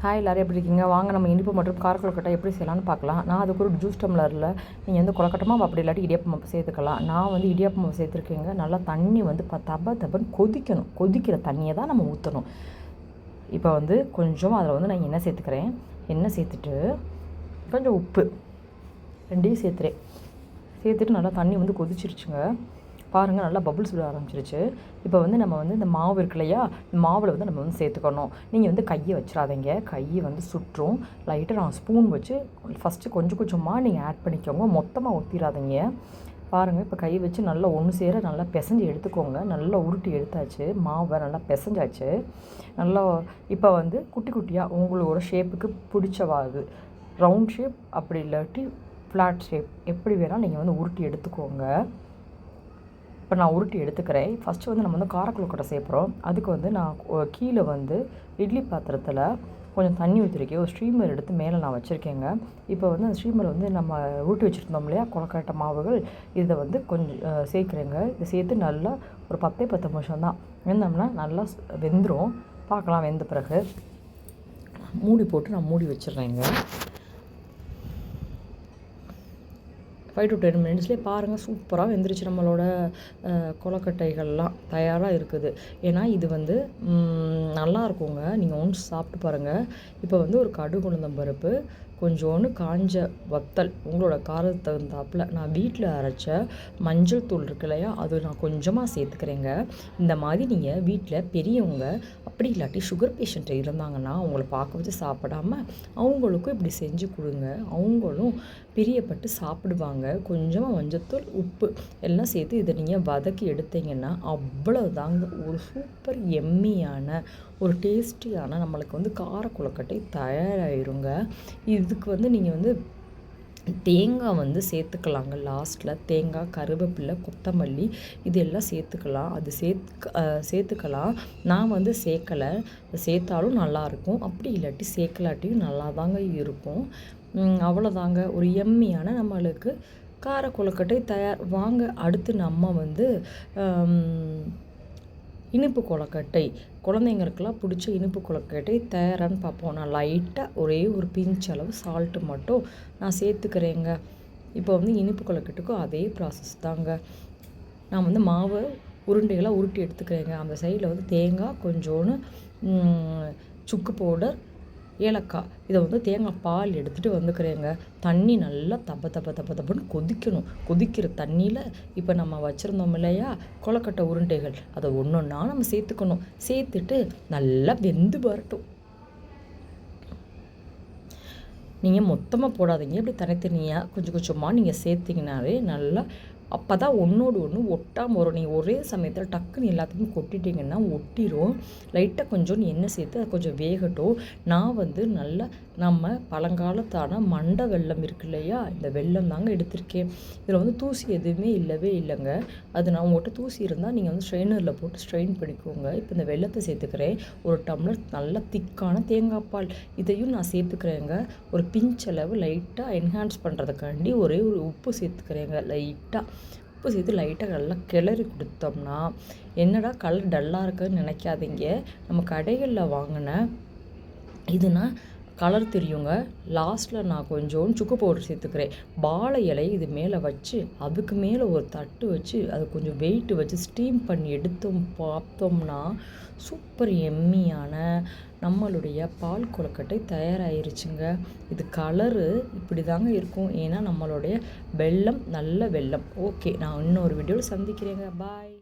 Hi எல்லோரும் எப்படி இருக்கீங்க? வாங்க நம்ம இனிப்பு மற்றும் கார கொழுக்கட்டை எப்படி செய்யலாம்னு பார்க்கலாம். நான் அதுக்கு ஒரு ஜூஸ் டம்ளரில் நீங்கள் வந்து கொலக்கட்டமாக அப்படி இல்லாட்டி இடியாப்பம் மாவு சேர்த்துக்கலாம். நான் வந்து இடியாப்பம் மாவு சேர்த்துருக்கேங்க. நல்லா தண்ணி வந்து ப தப தபன் கொதிக்கணும். கொதிக்கிற தண்ணியை தான் நம்ம ஊற்றணும் இப்போ வந்து கொஞ்சம் அதில் வந்து நான் எண்ணெய் சேர்த்துக்கிறேன். எண்ணெய் சேர்த்துட்டு கொஞ்சம் உப்பு. ரெண்டையும் சேர்த்துறேன். சேர்த்துட்டு நல்லா தண்ணி வந்து கொதிச்சிருச்சுங்க. பாருங்கள் நல்லா பபுள்ஸ் விட ஆரம்பிச்சிருச்சு. இப்போ வந்து நம்ம வந்து இந்த மாவு இருக்கு இல்லையா மாவில் வந்து நம்ம வந்து சேர்த்துக்கணும். நீங்கள் வந்து கையை வச்சிடாதீங்க. கையை வந்து சுற்றும். லைட்டாக நான் ஸ்பூன் வச்சு ஃபஸ்ட்டு கொஞ்சம் கொஞ்சமாக நீங்கள் ஆட் பண்ணிக்கோங்க. மொத்தமாக ஊற்றிடாதீங்க பாருங்கள் இப்போ கை வச்சு நல்லா ஒன்று சேர நல்லா பிசைஞ்சு எடுத்துக்கோங்க. நல்லா உருட்டி எடுத்தாச்சு. மாவை நல்லா பிசைஞ்சாச்சு. நல்லா இப்போ வந்து குட்டி குட்டியாக உங்களோட ஷேப்புக்கு பிடிச்சவாது ரவுண்ட் ஷேப் அப்படி இல்லாட்டி ஃப்ளாட் ஷேப் எப்படி வேணால் நீங்கள் வந்து உருட்டி எடுத்துக்கோங்க. இப்போ நான் உருட்டி எடுத்துக்கிறேன். ஃபஸ்ட்டு வந்து நம்ம வந்து காரக்குழுக்கட்டை சேர்க்குறோம் அதுக்கு வந்து நான் கீழே வந்து இட்லி பாத்திரத்தில் கொஞ்சம் தண்ணி ஊற்றிருக்கேன் ஒரு ஸ்ட்ரீமர் எடுத்து மேலே நான் வச்சுருக்கேங்க. இப்போ வந்து அந்த ஸ்ட்ரீமர் வந்து நம்ம ஊட்டி வச்சுருந்தோம் இல்லையா? கொலக்கட்டை மாவுகள். இதை வந்து கொஞ்சம் சேர்க்குறேங்க. இதை சேர்த்து நல்லா ஒரு பத்தே பத்து நிமிஷம் தான் வெந்தோம்னா நல்லா வெந்துடும் பார்க்கலாம் வெந்த பிறகு. மூடி போட்டு நான் மூடி வச்சிடுறேங்க. ஃபைவ் டு டென் மினிட்ஸ்லேயே பாருங்கள் சூப்பராக வெந்துருச்சு நம்மளோட கொலக்கட்டைகள்லாம் தயாராக இருக்குது. ஏன்னா இது வந்து நல்லா இருக்குங்க. நீங்கள் ஒன்ஸ் சாப்பிட்டு பாருங்கள் இப்போ வந்து ஒரு கடுகு உளுந்தம்பருப்பு கொஞ்சோண்டு காஞ்ச வத்தல் உங்களோட காரத்துக்கு தகுந்தாப்பில் நான் வீட்டில் அரைச்ச மஞ்சள் தூள் இருக்கு இல்லையா அது நான் கொஞ்சமாக சேர்த்துக்கிறேங்க. இந்த மாதிரி நீங்கள் வீட்டில் பெரியவங்க அப்படி இல்லாட்டி சுகர் பேஷண்ட் இருந்தாங்கன்னா அவங்கள பார்க்க வச்சு சாப்பிடாம அவங்களுக்கும் இப்படி செஞ்சு கொடுங்க. அவங்களும் பிரியப்பட்டு சாப்பிடுவாங்க. கொஞ்சமாக மஞ்சத்தூள் உப்பு எல்லாம் சேர்த்து இதை நீங்கள் வதக்கி எடுத்தீங்கன்னா அவ்வளோ தாங்க ஒரு சூப்பர் எம்மியான ஒரு டேஸ்டியான நம்மளுக்கு வந்து கார குழக்கட்டை தயாராகிருங்க இதுக்கு வந்து நீங்கள் வந்து தேங்காய் வந்து சேர்த்துக்கலாங்க. லாஸ்ட்டில் தேங்காய் கருவேப்பிலை கொத்தமல்லி இது எல்லாம் சேர்த்துக்கலாம். அது சேர்த்து சேர்த்துக்கலாம். நான் வந்து சேர்க்கலை. சேர்த்தாலும் நல்லாயிருக்கும். அப்படி இல்லாட்டி சேர்க்கலாட்டியும் நல்லா தாங்க இருக்கும் அவ்வளோதாங்க. ஒரு எம்மியான நம்மளுக்கு கார கொழுக்கட்டை தயார் வாங்க அடுத்து நம்ம வந்து இனிப்பு கொழுக்கட்டை. குழந்தைங்களுக்கெல்லாம் பிடிச்ச இனிப்பு கொழுக்கட்டை தயாரான்னு பார்ப்போம். நான் லைட்டாக ஒரே ஒரு பிஞ்ச் அளவு சால்ட்டு மட்டும் நான் சேர்த்துக்கிறேங்க. இப்போ வந்து இனிப்பு கொழுக்கட்டுக்கும் அதே ப்ராசஸ் தாங்க. நான் வந்து மாவு உருண்டைகளாக உருட்டி எடுத்துக்கிறேங்க. அந்த சைடில் வந்து தேங்காய் கொஞ்சோன்னு சுக்கு பவுடர் ஏலக்காய். இதை வந்து தேங்காய் பால் எடுத்துகிட்டு வந்துக்கிறேங்க. தண்ணி நல்லா தப்ப தப்ப தப்ப தப்புன்னு கொதிக்கணும். கொதிக்கிற தண்ணியில் இப்போ நம்ம வச்சுருந்தோம் இல்லையா? கொலக்கட்டை உருண்டைகள். அதை ஒன்று ஒன்றா நம்ம சேர்த்துக்கணும். சேர்த்துட்டு நல்லா வெந்து வரட்டும். நீங்கள் மொத்தமாக போடாதீங்க. இப்படி தனித்தனியாக கொஞ்சம் கொஞ்சமாக நீங்கள் சேர்த்திங்கனாவே நல்லா அப்போ தான் ஒன்றோடு ஒன்று ஒட்டாமல் வரும். நீங்கள் ஒரே சமயத்தில் டக்குன்னு எல்லாத்துக்கும் கொட்டிட்டிங்கன்னா ஒட்டிடும் லைட்டாக கொஞ்சம் எண்ணெய் சேர்த்து அது கொஞ்சம் வேகட்டும். நான் வந்து நல்லா நம்ம பழங்காலத்தான மண்டை வெள்ளம் இருக்கு இல்லையா? இந்த வெள்ளம் தாங்க எடுத்திருக்கேன். இதில் வந்து தூசி எதுவுமே இல்லவே இல்லைங்க. அது நான் உங்கள்கிட்ட தூசி இருந்தால் நீங்கள் வந்து ஸ்ட்ரெயினரில் போட்டு ஸ்ட்ரெயின் பண்ணிக்கோங்க. இப்போ இந்த வெள்ளத்தை சேர்த்துக்கிறேன். ஒரு டம்ளர் நல்ல திக்கான தேங்காய் பால். இதையும் நான் சேர்த்துக்கிறேங்க. ஒரு பிஞ்சளவு லைட்டாக என்ஹான்ஸ் பண்ணுறதுக்காண்டி ஒரே ஒரு உப்பு சேர்த்துக்கிறேங்க. லைட்டாக உப்பு சேர்த்து லைட்டாக நல்லா கிளறி கொடுத்தோம்னா என்னடா கலர் டல்லாக இருக்குன்னு நினைக்காதீங்க. நம்ம கடைகளில் வாங்கின இதுனா கலர் தெரியுங்க. லாஸ்ட்டில் நான் கொஞ்சோண்டு சுக்கு பவுடர் சேர்த்துக்கிறேன். வாழை இலை இது மேலே வச்சு அதுக்கு மேலே ஒரு தட்டு வச்சு அது கொஞ்சம் வெயிட் வச்சு ஸ்டீம் பண்ணி எடுத்தோம் பார்த்தோம்னா சூப்பர் எம்மியான நம்மளுடைய பால் கொழுக்கட்டை தயாராகிருச்சுங்க இது கலரு இப்படி தாங்க இருக்கும். ஏன்னா நம்மளுடைய வெள்ளம் நல்ல வெள்ளம் ஓகே நான் இன்னொரு வீடியோவில் சந்திக்கிறேங்க. பாய்